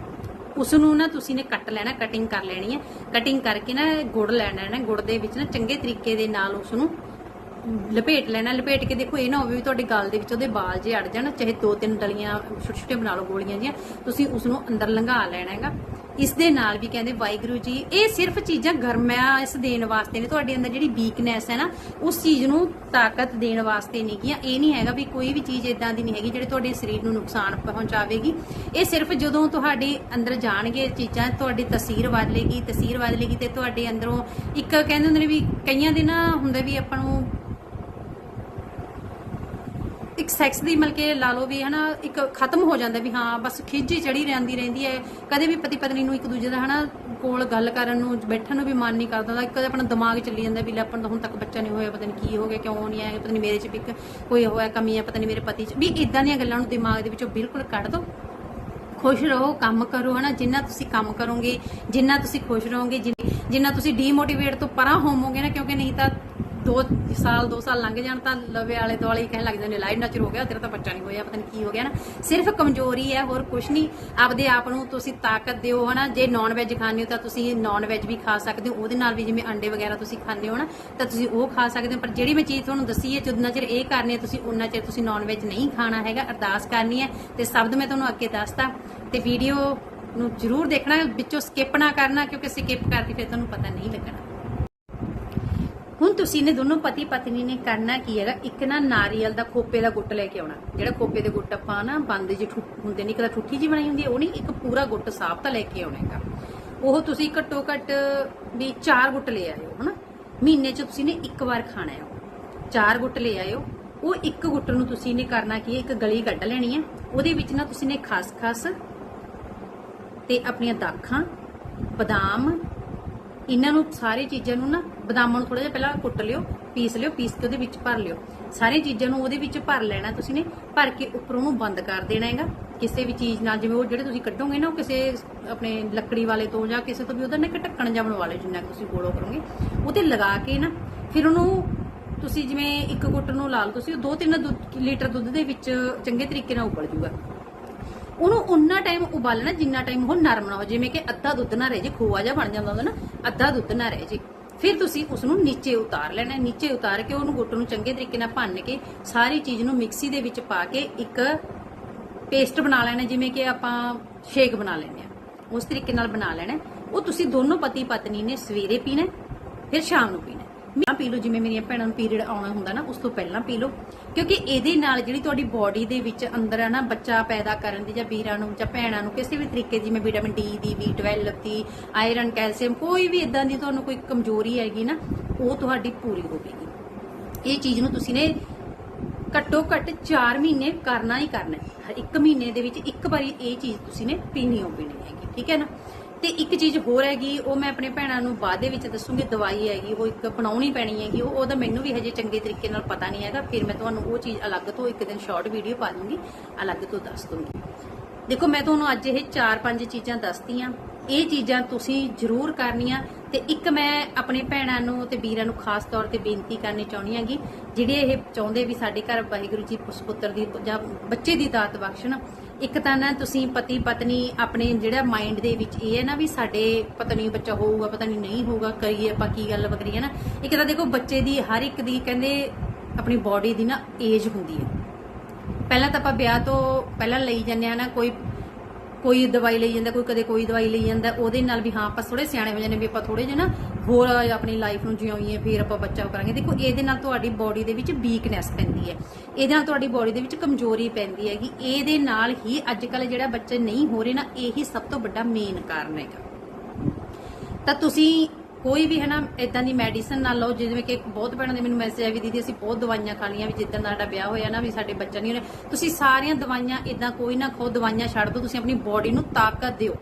S1: ਉਸ ਨੂੰ ਨਾ ਤੁਸੀਂ ਨੇ ਕੱਟ ਲੈਣਾ ਕਟਿੰਗ ਕਰ ਲੈਣੀ ਹੈ ਕਟਿੰਗ ਕਰਕੇ ਨਾ ਗੁੜ ਲੈਣਾ ਹੈ ਗੁੜ ਦੇ ਵਿੱਚ ਨਾ ਚੰਗੇ ਤਰੀਕੇ ਦੇ ਨਾਲ ਉਸ ਨੂੰ ਲਪੇਟ ਲੈਣਾ। ਲਪੇਟ ਕੇ ਦੇਖੋ, ਇਹ ਨਾ ਹੋਵੇ ਵੀ ਤੁਹਾਡੇ ਗਲ ਦੇ ਵਿੱਚ ਉਹਦੇ ਬਾਲ ਜੇ ਅੜ ਜਾਣ, ਚਾਹੇ ਦੋ ਤਿੰਨ ਡਲੀਆਂ ਛੋਟੇ ਛੋਟੇ ਬਣਾ ਲਓ ਗੋਲੀਆਂ ਜੀਆਂ ਤੁਸੀਂ ਉਸ ਨੂੰ ਅੰਦਰ ਲੰਘਾ ਲੈਣਾ ਹੈਗਾ। ਇਸ ਦੇ ਨਾਲ ਵੀ ਕਹਿੰਦੇ ਵਾਹਿਗੁਰੂ ਜੀ, ਇਹ ਸਿਰਫ ਚੀਜ਼ਾਂ ਗਰਮਿਆ ਦੇਣ ਵਾਸਤੇ ਨੇ, ਤੁਹਾਡੇ ਅੰਦਰ ਜਿਹੜੀ ਵੀਕਨੈਸ ਹੈ ਨਾ, ਉਸ ਚੀਜ਼ ਨੂੰ ਤਾਕਤ ਦੇਣ ਵਾਸਤੇ ਨਹੀਂ ਗਿਆ ਇਹ ਨਹੀਂ ਹੈਗਾ ਵੀ ਕੋਈ ਵੀ ਚੀਜ਼ ਇਦਾਂ ਦੀ ਨਹੀਂ ਹੈਗੀ ਜਿਹੜੀ ਤੁਹਾਡੇ ਸਰੀਰ ਨੂੰ ਨੁਕਸਾਨ ਪਹੁੰਚਾਵੇਗੀ। ਇਹ ਸਿਰਫ ਜਦੋਂ ਤੁਹਾਡੇ ਅੰਦਰ ਜਾਣਗੇ ਇਹ ਚੀਜ਼ਾਂ, ਤੁਹਾਡੀ ਤਸਵੀਰ ਬਦਲੇਗੀ ਤਸਵੀਰ ਬਦਲੇਗੀ ਤੇ ਤੁਹਾਡੇ ਅੰਦਰੋਂ ਇੱਕ ਕਹਿੰਦੇ ਹੁੰਦੇ ਨੇ ਵੀ ਕਈਆਂ ਦੇ ਨਾ ਹੁੰਦਾ ਵੀ ਆਪਾਂ ਨੂੰ ਇੱਕ ਸੈਕਸ ਦੀ ਮਤਲਬ ਕਿ ਲਾ ਲਓ ਵੀ ਹਨਾ, ਇੱਕ ਖਤਮ ਹੋ ਜਾਂਦਾ ਵੀ ਹਾਂ, ਬਸ ਖਿੱਚੀ ਚੜੀ ਰਹਿੰਦੀ ਰਹਿੰਦੀ ਹੈ। ਕਦੇ ਵੀ ਪਤੀ ਪਤਨੀ ਨੂੰ ਇੱਕ ਦੂਜੇ ਦਾ ਹਨਾ ਕੋਲ ਗੱਲ ਕਰਨ ਨੂੰ, ਬੈਠਣ ਨੂੰ ਵੀ ਮਨ ਨਹੀਂ ਕਰਦਾ ਉਹਦਾ ਇੱਕ ਆਪਣਾ ਦਿਮਾਗ ਚੱਲੀ ਜਾਂਦਾ ਵੀ ਲੈ ਆਪਾਂ ਤਾਂ ਹੁਣ ਤੱਕ ਬੱਚਾ ਨਹੀਂ ਹੋਇਆ, ਪਤਾ ਨਹੀਂ ਕੀ ਹੋ ਗਿਆ, ਕਿਉਂ ਨਹੀਂ ਆਇਆ, ਪਤਾ ਨਹੀਂ ਮੇਰੇ 'ਚ ਵੀ ਕੋਈ ਹੋਇਆ ਕਮੀ ਹੈ, ਪਤਾ ਨਹੀਂ ਮੇਰੇ ਪਤੀ 'ਚ। ਵੀ ਇਦਾਂ ਦੀਆਂ ਗੱਲਾਂ ਨੂੰ ਦਿਮਾਗ ਦੇ ਵਿੱਚੋਂ ਬਿਲਕੁਲ ਕੱਢ ਦਿਓ। ਖੁਸ਼ ਰਹੋ, ਕੰਮ ਕਰੋ ਹਨਾ, ਜਿੰਨਾ ਤੁਸੀਂ ਕੰਮ ਕਰੋਗੇ, ਜਿੰਨਾ ਤੁਸੀਂ ਖੁਸ਼ ਰਹੋਗੇ, ਜਿੰਨਾ ਤੁਸੀਂ ਡੀਮੋਟੀਵੇਟ ਤੋਂ ਪਰਾਂ ਹੋਵੋਗੇ ਨਾ, ਕਿਉਂਕਿ ਨਹੀਂ ਤਾਂ ਦੋ ਸਾਲ ਦੋ ਸਾਲ ਲੰਘ ਜਾਣ ਤਾਂ ਲਵੇ ਵਾਲੇ ਦੁਆਲੇ ਹੀ ਕਹਿਣ ਲੱਗ ਜਾਂਦੇ ਲਾਈਟ ਨਚਰ ਹੋ ਗਿਆ, ਤੇਰਾ ਤਾਂ ਬੱਚਾ ਨਹੀਂ ਹੋਇਆ, ਪਤਾ ਨਹੀਂ ਕੀ ਹੋ ਗਿਆ ਨਾ। ਸਿਰਫ ਕਮਜ਼ੋਰੀ ਹੈ, ਹੋਰ ਕੁਝ ਨਹੀਂ। ਆਪਦੇ ਆਪ ਨੂੰ ਤੁਸੀਂ ਤਾਕਤ ਦਿਓ, ਹਨਾ। ਜੇ ਨਾਨ ਵੈਜ ਖਾਂਦੇ ਹੋ ਤਾਂ ਤੁਸੀਂ ਨਾਨ ਵੈਜ ਵੀ ਖਾ ਸਕਦੇ ਹੋ। ਉਹਦੇ ਨਾਲ ਵੀ ਜਿਵੇਂ ਅੰਡੇ ਵਗੈਰਾ ਤੁਸੀਂ ਖਾਂਦੇ ਹੋ ਨਾ ਤਾਂ ਤੁਸੀਂ ਉਹ ਖਾ ਸਕਦੇ ਹੋ। ਪਰ ਜਿਹੜੀ ਮੈਂ ਚੀਜ਼ ਤੁਹਾਨੂੰ ਦੱਸੀ ਹੈ, ਜਿੰਨਾ ਚਿਰ ਇਹ ਕਰਨੀ ਹੈ, ਤੁਸੀਂ ਉਨਾ ਚਿਰ ਤੁਸੀਂ ਨਾਨ ਵੈਜ ਨਹੀਂ ਖਾਣਾ ਹੈਗਾ। ਅਰਦਾਸ ਕਰਨੀ ਹੈ। ਤੇ ਸ਼ਬਦ ਮੈਂ ਤੁਹਾਨੂੰ ਅੱਗੇ ਦੱਸਤਾ ਤੇ ਵੀਡੀਓ ਨੂੰ ਜਰੂਰ ਦੇਖਣਾ, ਵਿੱਚੋਂ ਸਕਿਪ ਨਾ ਕਰਨਾ, ਕਿਉਂਕਿ ਸਕਿਪ ਕਰਕੇ ਫਿਰ ਤੁਹਾਨੂੰ ਪਤਾ ਨਹੀਂ ਲੱਗਣਾ। ਹੁਣ ਤੁਸੀਂ ਨੇ ਦੋਨੋਂ ਪਤੀ ਪਤਨੀ ਨੇ ਕਰਨਾ ਕੀ ਹੈਗਾ? ਇੱਕ ਨਾ ਨਾਰੀਅਲ ਦਾ ਖੋਪੇ ਦਾ ਗੁੱਟ ਲੈ ਕੇ ਆਉਣਾ। ਜਿਹੜਾ ਖੋਪੇ ਦੇ ਗੁੱਟ ਆਪਾਂ ਨਾ ਬੰਦ ਜਿਹੇ ਹੁੰਦੇ ਨੇ, ਇੱਕ ਤਾਂ ਠੁੱਠੀ ਜੀ ਬਣਾਈ ਹੁੰਦੀ ਹੈ, ਉਹ ਨਹੀਂ, ਇੱਕ ਪੂਰਾ ਗੁੱਟ ਸਾਫ਼ ਤਾਂ ਲੈ ਕੇ ਆਉਣਾ ਹੈਗਾ। ਉਹ ਤੁਸੀਂ ਘੱਟੋ ਘੱਟ ਵੀ ਚਾਰ ਗੁੱਟ ਲੈ ਆਇਓ, ਹਨਾ? ਮਹੀਨੇ 'ਚ ਤੁਸੀਂ ਨੇ ਇੱਕ ਵਾਰ ਖਾਣਾ ਹੈ ਚਾਰ ਗੁੱਟ ਲੈ ਆਇਓ। ਉਹ ਇੱਕ ਗੁੱਟ ਨੂੰ ਤੁਸੀਂ ਨੇ ਕਰਨਾ ਕੀ ਹੈ, ਇੱਕ ਗਲੀ ਕੱਢ ਲੈਣੀ ਹੈ। ਉਹਦੇ ਵਿੱਚ ਨਾ ਤੁਸੀਂ ਨੇ ਖਸਖਸ ਤੇ ਆਪਣੀਆਂ ਦਾਖਾਂ, ਬਦਾਮ ਇਹਨਾਂ ਨੂੰ ਸਾਰੀ ਚੀਜ਼ਾਂ ਨੂੰ ਨਾ ਬਦਾਮਾਂ ਨੂੰ ਥੋੜਾ ਜਿਹਾ ਪਹਿਲਾਂ ਕੁੱਟ ਲਿਓ, ਪੀਸ ਲਿਓ, ਪੀਸ ਕੇ ਉਹਦੇ ਵਿੱਚ ਭਰ ਲਿਓ। ਸਾਰੀਆਂ ਚੀਜ਼ਾਂ ਨੂੰ ਉਹਦੇ ਵਿੱਚ ਭਰ ਲੈਣਾ ਤੁਸੀਂ ਨੇ, ਭਰ ਕੇ ਉੱਪਰ ਉਹਨੂੰ ਬੰਦ ਕਰ ਦੇਣਾ ਹੈਗਾ। ਕਿਸੇ ਵੀ ਚੀਜ਼ ਨਾਲ, ਜਿਵੇਂ ਉਹ ਜਿਹੜੇ ਤੁਸੀਂ ਕੱਢੋਗੇ ਨਾ, ਉਹ ਕਿਸੇ ਆਪਣੇ ਲੱਕੜੀ ਵਾਲੇ ਤੋਂ ਜਾਂ ਕਿਸੇ ਤੋਂ ਵੀ ਉਹਦਾ ਨਾ ਇੱਕ ਢੱਕਣ ਜਾਂ ਬਣਵਾ ਲਿਓ, ਜਿੰਨਾ ਕੁ ਤੁਸੀਂ ਗੋਲੋ ਕਰੋਗੇ। ਉਹਤੇ ਲਗਾ ਕੇ ਨਾ, ਫਿਰ ਉਹਨੂੰ ਤੁਸੀਂ ਜਿਵੇਂ ਇੱਕ ਗੁੱਟ ਨੂੰ ਲਾ ਲਓ, ਤੁਸੀਂ 2-3 ਲੀਟਰ ਦੁੱਧ ਦੇ ਵਿੱਚ ਚੰਗੇ ਤਰੀਕੇ ਨਾਲ ਉਬਲ ਜੂਗਾ। ਉਹਨੂੰ ਉਨਾ ਟਾਈਮ ਉਬਾਲਣਾ ਜਿੰਨਾ ਟਾਈਮ ਉਹ ਨਰਮ ਨਾ ਹੋ ਜਿਵੇਂ ਕਿ ਅੱਧਾ ਦੁੱਧ ਨਾ ਰਹਿ ਜੇ, ਖੋਆ ਜਿਹਾ ਬਣ ਜਾਂਦਾ ਹੁੰਦਾ ਨਾ, ਅੱਧਾ ਦੁੱਧ ਨਾ ਰਹਿ ਜੇ। ਫਿਰ ਤੁਸੀਂ ਉਸ ਨੂੰ ਨੀਚੇ ਉਤਾਰ ਲੈਣਾ ਹੈ। ਨੀਚੇ ਉਤਾਰ ਕੇ ਉਹਨੂੰ ਗੁੱਟ ਨੂੰ ਚੰਗੇ ਤਰੀਕੇ ਨਾਲ ਭੰਨ ਕੇ ਸਾਰੀ ਚੀਜ਼ ਨੂੰ ਮਿਕਸੀ ਦੇ ਵਿੱਚ ਪਾ ਕੇ ਇੱਕ ਪੇਸਟ ਬਣਾ ਲੈਣਾ ਜਿਵੇਂ ਕਿ ਆਪਾਂ ਸ਼ੇਕ ਬਣਾ ਲੈਂਦੇ ਆ ਉਸ ਤਰੀਕੇ ਨਾਲ ਬਣਾ ਲੈਣਾ ਉਹ ਤੁਸੀਂ ਦੋਨੋਂ ਪਤੀ ਪਤਨੀ ਨੇ ਸਵੇਰੇ ਪੀਣਾ ਫਿਰ ਸ਼ਾਮ ਨੂੰ ਪੀਣਾ ਮੈਂ ਪੀ ਲਓ, ਜਿਵੇਂ ਮੇਰੀਆਂ ਭੈਣਾਂ ਨੂੰ ਪੀਰੀਅਡ ਆਉਣਾ ਹੁੰਦਾ ਨਾ, ਉਸ ਤੋਂ ਪਹਿਲਾਂ ਪੀ ਲਓ। ਕਿਉਂਕਿ ਇਹਦੇ ਨਾਲ ਜਿਹੜੀ ਤੁਹਾਡੀ ਬਾਡੀ ਦੇ ਵਿੱਚ ਅੰਦਰ ਆ ਨਾ, ਬੱਚਾ ਪੈਦਾ ਕਰਨ ਦੀ ਜਾਂ ਵੀਰਾਂ ਨੂੰ ਜਾਂ ਭੈਣਾਂ ਨੂੰ ਕਿਸੇ ਵੀ ਤਰੀਕੇ ਦੀ, ਜਿਵੇਂ ਵਿਟਾਮਿਨ ਡੀ ਦੀ B12 ਦੀ ਆਇਰਨ ਕੈਲਸ਼ੀਅਮ ਕੋਈ ਵੀ ਇਦਾਂ ਦੀ ਤੁਹਾਨੂੰ ਕੋਈ ਕਮਜ਼ੋਰੀ ਹੈਗੀ ਨਾ, ਉਹ ਤੁਹਾਡੀ ਪੂਰੀ ਹੋਵੇਗੀ ਇਹ ਚੀਜ਼ ਨੂੰ ਤੁਸੀਂ ਨੇ ਘੱਟੋ ਘੱਟ 4 ਮਹੀਨੇ ਕਰਨਾ ਹੀ ਕਰਨਾ ਹੈ। ਹਰ ਇੱਕ ਮਹੀਨੇ ਦੇ ਵਿੱਚ ਇੱਕ ਵਾਰੀ ਇਹ ਚੀਜ਼ ਤੁਸੀਂ ਨੇ ਪੀਣੀ ਹੋ ਪੀਣੀ ਹੈਗੀ, ਠੀਕ ਹੈ ਨਾ? ਤੇ ਇੱਕ ਚੀਜ਼ ਹੋਰ ਹੈਗੀ, ਉਹ ਮੈਂ ਆਪਣੇ ਭੈਣਾਂ ਨੂੰ ਬਾਅਦ ਦੇ ਵਿੱਚ ਦੱਸੂਗੀ, ਦਵਾਈ ਹੈਗੀ, ਉਹ ਇੱਕ ਬਣਾਉਣੀ ਪੈਣੀ ਹੈਗੀ, ਉਹ ਉਹਦਾ ਮੈਨੂੰ ਵੀ ਹਜੇ ਚੰਗੇ ਤਰੀਕੇ ਨਾਲ ਪਤਾ ਨਹੀਂ ਹੈਗਾ, ਫਿਰ ਮੈਂ ਤੁਹਾਨੂੰ ਉਹ ਚੀਜ਼ ਅਲੱਗ ਤੋਂ ਇੱਕ ਦਿਨ ਸ਼ਾਰਟ ਵੀਡੀਓ ਪਾ ਦੂੰਗੀ, ਅਲੱਗ ਤੋਂ ਦੱਸ ਦੂੰਗੀ। ਦੇਖੋ, ਮੈਂ ਤੁਹਾਨੂੰ ਅੱਜ ਇਹ 4-5 ਚੀਜ਼ਾਂ ਦੱਸਤੀਆਂ, ਇਹ ਚੀਜ਼ਾਂ ਤੁਸੀਂ ਜ਼ਰੂਰ ਕਰਨੀਆਂ, ਤੇ ਇੱਕ ਮੈਂ ਆਪਣੇ ਭੈਣਾਂ ਨੂੰ ਤੇ ਵੀਰਾਂ ਨੂੰ ਖਾਸ ਤੌਰ ਤੇ ਬੇਨਤੀ ਕਰਨੀ ਚਾਹੁੰਦੀ ਹਾਂਗੀ, ਜਿਹੜੇ ਇਹ ਚਾਹੁੰਦੇ ਵੀ ਸਾਡੇ ਘਰ ਵਾਹਿਗੁਰੂ ਜੀ ਪੁਸਪੁੱਤਰ ਦੀ ਜਾਂ ਬੱਚੇ ਦੀ ਦਾਤ ਬਖਸ਼ਣ ਇੱਕ ਤਾਂ ਨਾ ਤੁਸੀਂ ਪਤੀ ਪਤਨੀ ਆਪਣੇ ਜਿਹੜਾ ਮਾਈਂਡ ਦੇ ਵਿੱਚ ਇਹ ਹੈ ਨਾ ਵੀ ਸਾਡੇ ਪਤਾ ਨਹੀਂ ਬੱਚਾ ਹੋਊਗਾ, ਪਤਾ ਨਹੀਂ ਨਹੀਂ ਹੋਊਗਾ, ਕਰੀਏ ਆਪਾਂ ਕੀ ਗੱਲ ਵਕਰੀਏ ਨਾ। ਇੱਕ ਤਾਂ ਦੇਖੋ ਬੱਚੇ ਦੀ ਹਰ ਇੱਕ ਦੀ ਕਹਿੰਦੇ ਆਪਣੀ ਬਾਡੀ ਦੀ ਨਾ ਏਜ ਹੁੰਦੀ ਹੈ। ਪਹਿਲਾਂ ਤਾਂ ਆਪਾਂ ਵਿਆਹ ਤੋਂ ਪਹਿਲਾਂ ਲਈ ਜਾਂਦੇ ਆ ਨਾ, ਕੋਈ ਕੋਈ ਦਵਾਈ ਲਈ ਜਾਂਦਾ, ਕੋਈ ਕਦੇ ਕੋਈ ਦਵਾਈ ਲਈ ਜਾਂਦਾ, ਉਹਦੇ ਨਾਲ ਵੀ ਹਾਂ, ਆਪਾਂ ਥੋੜੇ ਸਿਆਣੇ ਹੋ ਜਾਂਦੇ ਵੀ ਆਪਾਂ ਥੋੜੇ ਜਿਹਾ ਨਾ ਹੋਰ ਆਪਣੀ ਲਾਈਫ ਨੂੰ ਜਿਉਈਏ ਫਿਰ ਆਪਾਂ ਬੱਚਾ ਕਰਾਂਗੇ। ਦੇਖੋ, ਇਹਦੇ ਨਾਲ ਤੁਹਾਡੀ ਬਾਡੀ ਦੇ ਵਿੱਚ ਵੀਕਨੈਸ ਪੈਂਦੀ ਹੈ। ਇਹਦੇ ਨਾਲ ਤੁਹਾਡੀ ਬਾਡੀ ਦੇ ਵਿੱਚ ਕਮਜ਼ੋਰੀ ਪੈਂਦੀ ਹੈਗੀ। ਇਹਦੇ ਨਾਲ ਹੀ ਅੱਜ ਕੱਲ ਜਿਹੜਾ ਬੱਚੇ ਨਹੀਂ ਹੋ ਰਹੇ ਨਾ, ਇਹੀ ਸਭ ਤੋਂ ਵੱਡਾ ਮੇਨ ਕਾਰਨ ਹੈਗਾ। ਤਾਂ ਤੁਸੀਂ ਕੋਈ ਵੀ ਹੈ ਨਾ ਇਦਾਂ ਦੀ ਮੈਡੀਸਨ ਨਾ ਲਓ, ਜਿਵੇਂ ਕਿ ਬਹੁਤ ਭੈਣਾਂ ਦੇ ਮੈਨੂੰ ਮੈਸੇਜ ਆਇਆ ਵੀ, ਦੀਦੀ, ਅਸੀਂ ਬਹੁਤ ਦਵਾਈਆਂ ਖਾ ਲਈਆਂ ਵੀ ਜਿੱਦਾਂ ਦਾ ਸਾਡਾ ਵਿਆਹ ਹੋਇਆ ਨਾ, ਵੀ ਸਾਡੇ ਬੱਚਾ ਨਹੀਂ ਹੋਇਆ ਤੁਸੀਂ ਸਾਰੀਆਂ ਦਵਾਈਆਂ ਇਦਾਂ ਕੋਈ ਨਾ ਖਾਓ, ਦਵਾਈਆਂ ਛੱਡ ਦਿਓ, ਤੁਸੀਂ ਆਪਣੀ ਬਾਡੀ ਨੂੰ ਤਾਕਤ ਦਿਓ।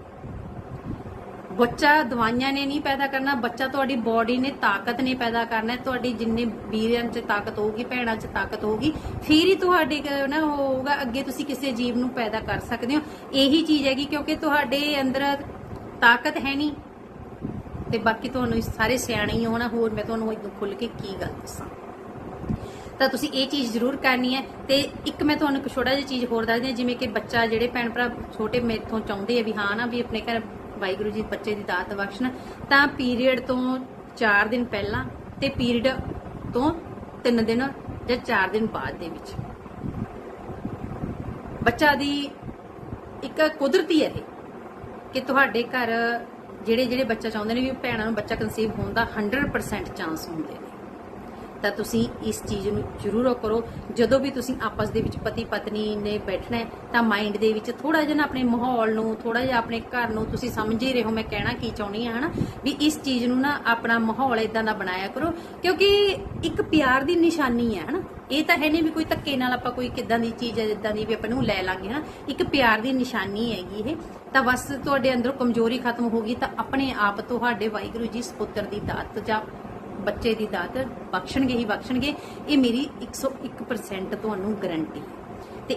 S1: ਬੱਚਾ ਦਵਾਈਆਂ ਨੇ ਨਹੀਂ ਪੈਦਾ ਕਰਨਾ, ਬੱਚਾ ਤੁਹਾਡੀ ਬਾਡੀ ਨੇ ਤਾਕਤ ਨੇ ਪੈਦਾ ਕਰਨਾ, ਤੁਹਾਡੀ ਜਿੰਨੇ ਵੀਰਾਂ 'ਚ ਤਾਕਤ ਹੋਊਗੀ, ਭੈਣਾਂ 'ਚ ਤਾਕਤ ਹੋਊਗੀ, ਫਿਰ ਹੀ ਤੁਹਾਡੇ ਨਾ ਉਹ ਹੋਊਗਾ, ਅੱਗੇ ਤੁਸੀਂ ਕਿਸੇ ਜੀਵ ਨੂੰ ਪੈਦਾ ਕਰ ਸਕਦੇ ਹੋ। ਇਹੀ ਚੀਜ਼ ਹੈਗੀ ਕਿਉਂਕਿ ਤੁਹਾਡੇ ਅੰਦਰ ਤਾਕਤ ਹੈ ਨਹੀਂ। ਤੇ ਬਾਕੀ ਤੁਹਾਨੂੰ ਸਾਰੇ ਸਿਆਣੇ ਹੀ ਹੋ ਹੋਰ ਮੈਂ ਤੁਹਾਨੂੰ ਇਦੋਂ ਖੁੱਲ ਕੇ ਕੀ ਗੱਲ ਦੱਸਾਂ। ਤਾਂ ਤੁਸੀਂ ਇਹ ਚੀਜ਼ ਜ਼ਰੂਰ ਕਰਨੀ ਹੈ ਤੇ ਇੱਕ ਮੈਂ ਤੁਹਾਨੂੰ ਇੱਕ ਛੋਟਾ ਜਿਹਾ ਚੀਜ਼ ਹੋਰ ਦੱਸਦੀ ਹਾਂ, ਜਿਵੇਂ ਕਿ ਬੱਚਾ ਜਿਹੜੇ ਭੈਣ ਭਰਾ ਛੋਟੇ ਮੇਥੋਂ ਚਾਹੁੰਦੇ ਆ ਵੀ ਹਾਂ ਨਾ ਵੀ ਆਪਣੇ ਘਰ ਵਾਹਿਗੁਰੂ ਜੀ ਬੱਚੇ ਦੀ ਦਾਤ ਬਖਸ਼ਣ। ਤਾਂ ਪੀਰੀਅਡ ਤੋਂ 4 ਦਿਨ ਪਹਿਲਾਂ ਤੇ ਪੀਰੀਅਡ ਤੋਂ 3 ਦਿਨ ਜਾਂ 4 ਦਿਨ ਬਾਅਦ ਦੇ ਵਿੱਚ। ਬੱਚਾ ਦੀ ਇੱਕ ਕੁਦਰਤੀ ਹੈ ਇਹ ਕਿ ਤੁਹਾਡੇ ਘਰ ਜਿਹੜੇ ਜਿਹੜੇ ਬੱਚਾ ਚਾਹੁੰਦੇ ਨੇ ਵੀ ਭੈਣਾਂ ਨੂੰ ਬੱਚਾ ਕਨਸੀਵ ਹੋਣ ਦਾ 100% ਚਾਂਸ ਹੁੰਦੇ ਤਾਂ ਤੁਸੀਂ ਇਸ ਚੀਜ਼ ਨੂੰ ਜ਼ਰੂਰ ਕਰੋ। ਜਦੋਂ ਵੀ ਤੁਸੀਂ ਆਪਸ ਦੇ ਵਿੱਚ ਪਤੀ ਪਤਨੀ ਨੇ ਬੈਠਣਾ ਤਾਂ ਮਾਈਂਡ ਦੇ ਵਿੱਚ ਥੋੜਾ ਜਿਹਾ ਨਾ ਆਪਣੇ ਮਾਹੌਲ ਨੂੰ ਥੋੜਾ ਜਿਹਾ ਆਪਣੇ ਘਰ ਨੂੰ ਤੁਸੀਂ ਸਮਝ ਹੀ ਰਹੇ ਹੋ ਮੈਂ ਕਹਿਣਾ ਕੀ ਚਾਹੁੰਦੀ ਹਾਂ, ਹਨਾ? ਵੀ ਇਸ ਚੀਜ਼ ਨੂੰ ਨਾ ਆਪਣਾ ਮਾਹੌਲ ਇਦਾਂ ਦਾ ਬਣਾਇਆ ਕਰੋ, ਕਿਉਂਕਿ ਇੱਕ ਪਿਆਰ ਦੀ ਨਿਸ਼ਾਨੀ ਹੈ, ਹਨਾ? ਇਹ ਤਾਂ ਹੈ ਨਹੀਂ ਵੀ ਕੋਈ ਧੱਕੇ ਨਾਲ ਆਪਾਂ ਕੋਈ ਕਿਦਾਂ ਦੀ ਚੀਜ਼ ਹੈ, ਜਿੱਦਾਂ ਦੀ ਵੀ ਆਪਾਂ ਨੂੰ ਲੈ ਲਾਂਗੇ, ਹਨਾ? ਇੱਕ ਪਿਆਰ ਦੀ ਨਿਸ਼ਾਨੀ ਹੈਗੀ ਇਹ। ਤਾਂ ਬਸ ਤੁਹਾਡੇ ਅੰਦਰੋਂ ਕਮਜ਼ੋਰੀ ਖਤਮ ਹੋ ਗਈ, ਤਾਂ ਆਪਣੇ ਆਪ ਤੁਹਾਡੇ ਵਾਹਿਗੁਰੂ ਜੀ ਸਪੁੱਤਰ ਦੀ ਦਾਤ ਜਾਂ ਬੱਚੇ ਦੀ ਦਾਤ ਬਖਸ਼ਣਗੇ ਹੀ ਬਖਸ਼ਣਗੇ, ਇਹ ਮੇਰੀ 101% ਤੁਹਾਨੂੰ ਗਰੰਟੀ ਤੇ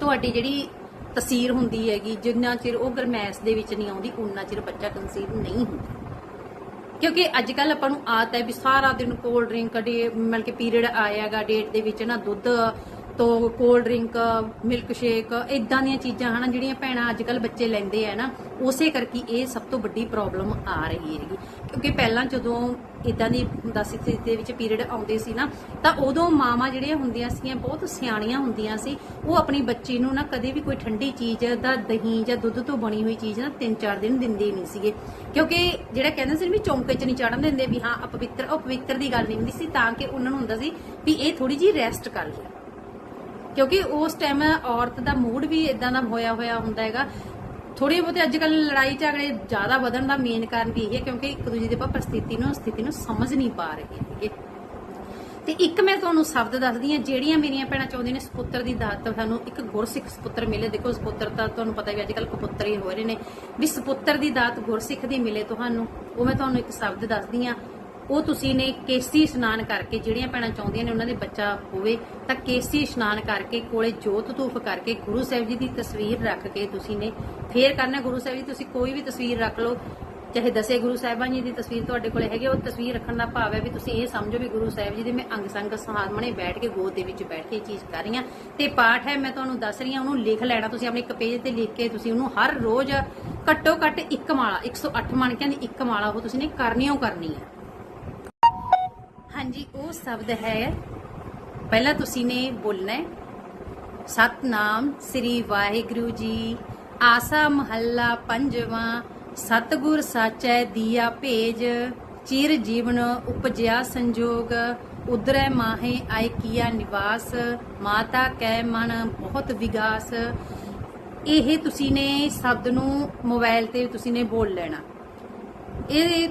S1: ਤੁਹਾਡੀ ਜਿਹੜੀ ਤਸੀਰ ਹੁੰਦੀ ਹੈਗੀ, ਜਿੰਨਾ ਚਿਰ ਉਹ ਗਰਮੈਸ਼ ਦੇ ਵਿੱਚ ਨਹੀਂ ਆਉਂਦੀ ਉਨਾ ਚਿਰ ਬੱਚਾ ਕਨਸੀਵ ਨਹੀਂ ਹੁੰਦਾ। ਕਿਉਂਕਿ ਅੱਜ ਕੱਲ ਆਪਾਂ ਨੂੰ ਆਦਤ ਹੈ ਵੀ ਸਾਰਾ ਦਿਨ ਕੋਲਡ ਡਰਿੰਕ ਡੇ ਮਤਲਬ ਕਿ ਪੀਰੀਅਡ ਆਇਆਗਾ ਡੇਟ ਦੇ ਵਿੱਚ ਨਾ ਦੁੱਧ ਤੋਂ ਕੋਲਡ ਡਰਿੰਕ ਮਿਲਕ ਸ਼ੇਕ ਇਦਾਂ ਦੀਆਂ ਚੀਜ਼ਾਂ ਹਨ, ਜਿਹੜੀਆਂ ਭੈਣਾਂ ਅੱਜ ਕੱਲ ਬੱਚੇ ਲੈਂਦੇ ਆ ਨਾ, ਉਸੇ ਕਰਕੇ ਇਹ ਸਭ ਤੋਂ ਵੱਡੀ ਪ੍ਰੋਬਲਮ ਆ ਰਹੀ ਹੈਗੀ। ਕਿਉਂਕਿ ਪਹਿਲਾਂ ਜਦੋਂ ਇਦਾਂ ਦੀ ਦਸ ਦੇ ਵਿੱਚ ਪੀਰੀਅਡ ਆਉਂਦੇ ਸੀ ਨਾ, ਤਾਂ ਉਦੋਂ ਮਾਵਾਂ ਜਿਹੜੀਆਂ ਹੁੰਦੀਆਂ ਸੀਗੀਆਂ, ਬਹੁਤ ਸਿਆਣੀਆਂ ਹੁੰਦੀਆਂ ਸੀ। ਉਹ ਆਪਣੀ ਬੱਚੀ ਨੂੰ ਨਾ ਕਦੇ ਵੀ ਕੋਈ ਠੰਡੀ ਚੀਜ਼ ਦਾ ਦਹੀਂ ਜਾਂ ਦੁੱਧ ਤੋਂ ਬਣੀ ਹੋਈ ਚੀਜ਼ ਨਾ 3-4 ਦਿਨ ਦਿੰਦੇ ਨਹੀਂ ਸੀਗੇ। ਕਿਉਂਕਿ ਜਿਹੜਾ ਕਹਿੰਦੇ ਸੀ ਵੀ ਚੌਂਕੇ 'ਚ ਨਹੀਂ ਚੜਨ ਦਿੰਦੇ, ਵੀ ਹਾਂ, ਅਪਵਿੱਤਰ ਅਪਵਿੱਤਰ ਦੀ ਗੱਲ ਨਹੀਂ ਹੁੰਦੀ ਸੀ, ਤਾਂ ਕਿ ਉਹਨਾਂ ਨੂੰ ਹੁੰਦਾ ਸੀ ਵੀ ਇਹ ਥੋੜੀ ਜੀ ਰੈਸਟ ਕਰ ਲੈ ਕਿਉਂਕਿ ਉਸ ਟਾਈਮ ਔਰਤ ਦਾ ਮੂਡ ਵੀ ਇਦਾਂ ਦਾ ਹੋਇਆ ਹੋਇਆ ਹੁੰਦਾ ਹੈਗਾ। ਥੋੜੀ ਬਹੁਤੇ ਅੱਜ ਕੱਲ ਲੜਾਈ ਝਗੜੇ ਜ਼ਿਆਦਾ ਵਧਣ ਦਾ ਮੇਨ ਕਾਰਨ ਵੀ ਇਹ ਹੈ ਕਿਉਂਕਿ ਇੱਕ ਦੂਜੇ ਦੇ ਆਪਾਂ ਪਰਿਸਥਿਤੀ ਨੂੰ, ਸਥਿਤੀ ਨੂੰ ਸਮਝ ਨਹੀਂ ਪਾ ਰਹੇ ਹੈਗੇ। ਤੇ ਇੱਕ ਮੈਂ ਤੁਹਾਨੂੰ ਸ਼ਬਦ ਦੱਸਦੀ ਹਾਂ, ਜਿਹੜੀਆਂ ਮੇਰੀਆਂ ਭੈਣਾਂ ਚਾਹੁੰਦੀਆਂ ਨੇ, ਸਪੁੱਤਰ ਦੀ ਦਾਤ ਤੁਹਾਨੂੰ ਇੱਕ ਗੁਰਸਿੱਖ ਸਪੁੱਤਰ ਮਿਲੇ। ਦੇਖੋ, ਸਪੁੱਤਰ ਤਾਂ ਤੁਹਾਨੂੰ ਪਤਾ ਵੀ ਅੱਜ ਕੱਲ ਕਪੁੱਤਰ ਹੀ ਹੋ ਰਹੇ ਨੇ। ਵੀ ਸਪੁੱਤਰ ਦੀ ਦਾਤ ਗੁਰਸਿੱਖ ਦੀ ਮਿਲੇ ਤੁਹਾਨੂੰ। ਉਹ ਮੈਂ ਤੁਹਾਨੂੰ ਇੱਕ ਸ਼ਬਦ ਦੱਸਦੀ ਹਾਂ ਉਹ ਤੁਸੀਂ ਨੇ ਕੇਸੀ ਇਸ਼ਨਾਨ ਕਰਕੇ, ਜਿਹੜੀਆਂ ਭੈਣਾਂ ਚਾਹੁੰਦੀਆਂ ਨੇ ਉਹਨਾਂ ਦੇ ਬੱਚਾ ਹੋਵੇ, ਤਾਂ ਕੇਸੀ ਇਸ਼ਨਾਨ ਕਰਕੇ ਕੋਲੇ ਜੋਤ ਧੂਫ ਕਰਕੇ ਗੁਰੂ ਸਾਹਿਬ ਜੀ ਦੀ ਤਸਵੀਰ ਰੱਖ ਕੇ ਤੁਸੀਂ ਨੇ ਫੇਰ ਕਰਨਾ ਗੁਰੂ ਸਾਹਿਬ ਜੀ, ਤੁਸੀਂ ਕੋਈ ਵੀ ਤਸਵੀਰ ਰੱਖ ਲਓ, ਚਾਹੇ ਦਸੇ ਗੁਰੂ ਸਾਹਿਬਾਨ ਜੀ ਦੀ ਤਸਵੀਰ ਤੁਹਾਡੇ ਕੋਲੇ ਹੈਗੀ, ਉਹ ਤਸਵੀਰ ਰੱਖਣ ਦਾ ਭਾਵ ਹੈ ਵੀ ਤੁਸੀਂ ਇਹ ਸਮਝੋ ਵੀ ਗੁਰੂ ਸਾਹਿਬ ਜੀ ਦੇ ਮੈਂ ਅੰਗ ਸੰਗ ਸਹਾਰਮਣੇ ਬੈਠ ਕੇ ਗੋਦ ਦੇ ਵਿੱਚ ਬੈਠ ਕੇ ਇਹ ਚੀਜ਼ ਕਰ ਰਹੀ ਹਾਂ ਤੇ ਪਾਠ ਹੈ, ਮੈਂ ਤੁਹਾਨੂੰ ਦੱਸ ਰਹੀ ਹਾਂ, ਉਹਨੂੰ ਲਿਖ ਲੈਣਾ, ਤੁਸੀਂ ਆਪਣੇ ਇੱਕ ਪੇਜ ਤੇ ਲਿਖ ਕੇ ਤੁਸੀਂ ਉਹਨੂੰ ਹਰ ਰੋਜ਼ ਘੱਟੋ ਘੱਟ ਇੱਕ ਮਾਲਾ 108 ਮਣਕਿਆਂ ਦੀ ਇੱਕ ਮਾਲਾ ਉਹ ਤੁਸੀਂ ਨੇ ਕਰਨੀ ਓ ਕਰਨੀ ਹੈ। ਹਾਂਜੀ ਸ਼ਬਦ ਹੈ, ਪਹਿਲਾਂ ਤੁਸੀਂ ਨੇ ਬੋਲਣਾ ਹੈ। ਸਤਨਾਮ ਸ੍ਰੀ ਵਾਹਿਗੁਰੂ ਜੀ। ਆਸਾ ਮਹੱਲਾ ਪੰਜਵਾਂ, ਸਤਗੁਰ ਸਾਚੈ ਦੀਆ ਭੇਜ। ਚਿਰ ਜੀਵਨ ਉਪਜਿਆ ਸੰਜੋਗ ਉਦਰੈ ਮਾਹੇ ਆਇ ਕੀਆ ਨਿਵਾਸ। ਮਾਤਾ ਕੈ ਮਨ ਬਹੁਤ ਵਿਗਾਸ। ਇਹ ਤੁਸੀਂ ਨੇ ਸ਼ਬਦ ਨੂੰ ਮੋਬਾਈਲ ਤੇ ਤੁਸੀਂ ਨੇ ਬੋਲ ਲੈਣਾ। ਇਹ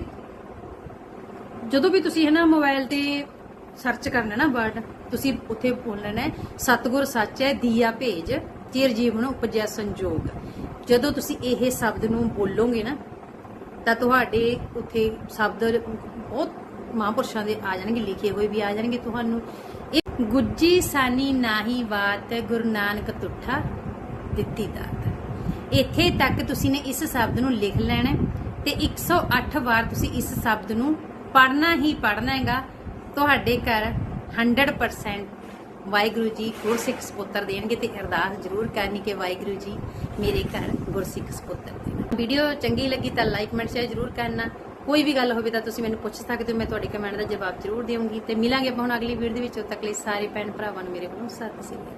S1: ਜਦੋਂ ਵੀ ਤੁਸੀਂ ਹੈ ਨਾ ਮੋਬਾਈਲ ਤੇ ਸਰਚ ਕਰਨਾ ਨਾ ਵਰਡ ਤੁਸੀਂ ਉੱਥੇ ਬੋਲ ਲੈਣਾ ਹੈ, ਸਤਿਗੁਰ ਸੱਚ ਹੈ ਦੀਆ ਭੇਜ ਚਿਰ ਜੀਵਨ ਉਪਜਿਆ ਸੰਜੋਗ। ਜਦੋਂ ਤੁਸੀਂ ਇਹ ਸ਼ਬਦ ਨੂੰ ਬੋਲੋਗੇ ਨਾ ਤਾਂ ਤੁਹਾਡੇ ਉੱਥੇ ਸ਼ਬਦ ਬਹੁਤ ਮਹਾਂਪੁਰਸ਼ਾਂ ਦੇ ਆ ਜਾਣਗੇ ਲਿਖੇ ਹੋਏ ਵੀ ਆ ਜਾਣਗੇ ਤੁਹਾਨੂੰ। ਇਹ ਗੁੱਜੀ ਸਾਨੀ ਨਾਹੀ ਬਾਤ ਗੁਰੂ ਨਾਨਕ ਤੁਠਾ ਦਿੱਤੀ ਦਾਤ। ਇੱਥੇ ਤੱਕ ਤੁਸੀਂ ਨੇ ਇਸ ਸ਼ਬਦ ਨੂੰ ਲਿਖ ਲੈਣਾ ਹੈ ਤੇ 108 ਵਾਰ ਤੁਸੀਂ ਇਸ ਸ਼ਬਦ ਨੂੰ ਪੜ੍ਹਨਾ ਹੀ ਪੜਨਾ ਹੈਗਾ। ਤੁਹਾਡੇ ਘਰ 100% ਵਾਹਿਗੁਰੂ ਜੀ ਗੁਰਸਿੱਖ ਸਪੁੱਤਰ ਦੇਣਗੇ ਤੇ ਅਰਦਾਸ ਜ਼ਰੂਰ ਕਰਨੀ ਕਿ ਵਾਹਿਗੁਰੂ ਜੀ ਮੇਰੇ ਘਰ ਗੁਰਸਿੱਖ ਸਪੁੱਤਰ ਦੇਣ। ਵੀਡੀਓ ਚੰਗੀ ਲੱਗੀ ਤਾਂ ਲਾਈਕ ਕਮੈਂਟ ਸ਼ੇਅਰ ਜ਼ਰੂਰ ਕਰਨਾ। ਕੋਈ ਵੀ ਗੱਲ ਹੋਵੇ ਤਾਂ ਤੁਸੀਂ ਮੈਨੂੰ ਪੁੱਛ ਸਕਦੇ ਹੋ, ਮੈਂ ਤੁਹਾਡੇ ਕਮੈਂਟ ਦਾ ਜਵਾਬ ਜ਼ਰੂਰ ਦੇਵਾਂਗੀ। ਤੇ ਮਿਲਾਂਗੇ ਆਪਾਂ ਹੁਣ ਅਗਲੀ ਵੀਡੀਓ ਦੇ ਵਿੱਚ। ਉਦੋਂ ਤੱਕ ਲਈ ਸਾਰੇ ਭੈਣ ਭਰਾਵਾਂ ਨੂੰ ਮੇਰੇ ਵੱਲੋਂ ਸਤਿ ਸ੍ਰੀ ਅਕਾਲ।